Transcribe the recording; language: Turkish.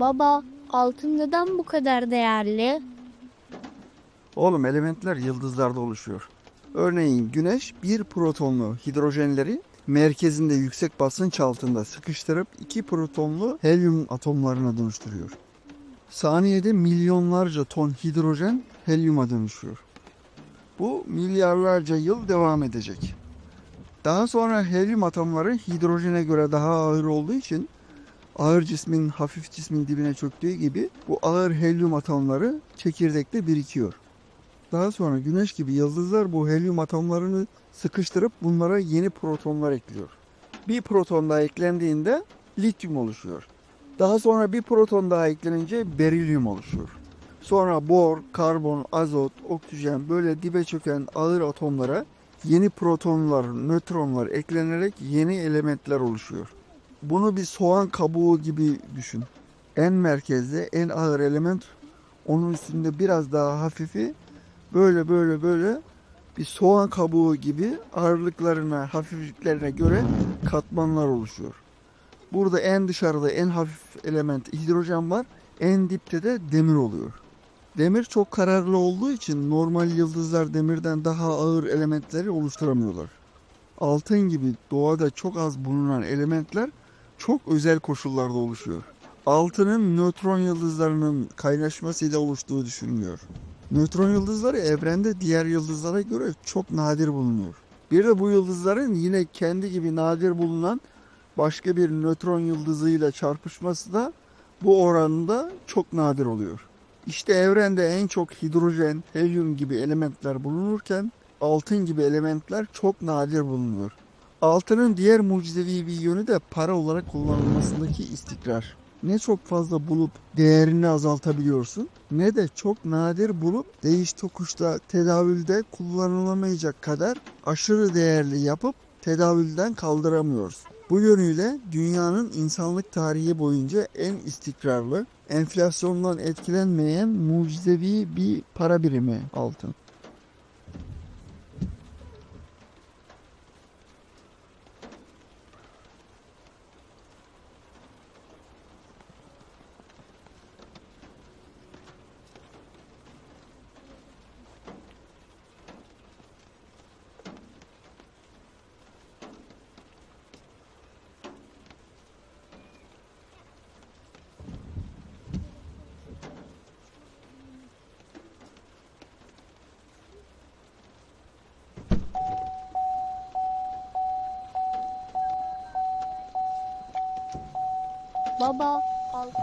Baba, altın neden bu kadar değerli? Oğlum elementler yıldızlarda oluşuyor. Örneğin güneş bir protonlu hidrojenleri merkezinde yüksek basınç altında sıkıştırıp iki protonlu helyum atomlarına dönüştürüyor. Saniyede milyonlarca ton hidrojen helyuma dönüşüyor. Bu milyarlarca yıl devam edecek. Daha sonra helyum atomları hidrojene göre daha ağır olduğu için ağır cismin hafif cismin dibine çöktüğü gibi bu ağır helyum atomları çekirdekte birikiyor. Daha sonra güneş gibi yıldızlar bu helyum atomlarını sıkıştırıp bunlara yeni protonlar ekliyor. Bir proton daha eklendiğinde lityum oluşuyor. Daha sonra bir proton daha eklenince berilyum oluşuyor. Sonra bor, karbon, azot, oksijen böyle dibe çöken ağır atomlara yeni protonlar, nötronlar eklenerek yeni elementler oluşuyor. Bunu bir soğan kabuğu gibi düşün. En merkezde en ağır element onun üstünde biraz daha hafifi böyle böyle böyle bir soğan kabuğu gibi ağırlıklarına, hafifliklerine göre katmanlar oluşuyor. Burada en dışarıda en hafif element hidrojen var. En dipte de demir oluyor. Demir çok kararlı olduğu için normal yıldızlar demirden daha ağır elementleri oluşturamıyorlar. Altın gibi doğada çok az bulunan elementler çok özel koşullarda oluşuyor. Altının nötron yıldızlarının kaynaşmasıyla oluştuğu düşünülüyor. Nötron yıldızları evrende diğer yıldızlara göre çok nadir bulunuyor. Bir de bu yıldızların yine kendi gibi nadir bulunan başka bir nötron yıldızıyla çarpışması da bu oranda çok nadir oluyor. İşte evrende en çok hidrojen, helyum gibi elementler bulunurken altın gibi elementler çok nadir bulunuyor. Altının diğer mucizevi bir yönü de para olarak kullanılmasındaki istikrar. Ne çok fazla bulup değerini azaltabiliyorsun ne de çok nadir bulup değiş tokuşta tedavülde kullanılamayacak kadar aşırı değerli yapıp tedavülden kaldıramıyoruz. Bu yönüyle dünyanın insanlık tarihi boyunca en istikrarlı, enflasyondan etkilenmeyen mucizevi bir para birimi altın. Baba, altın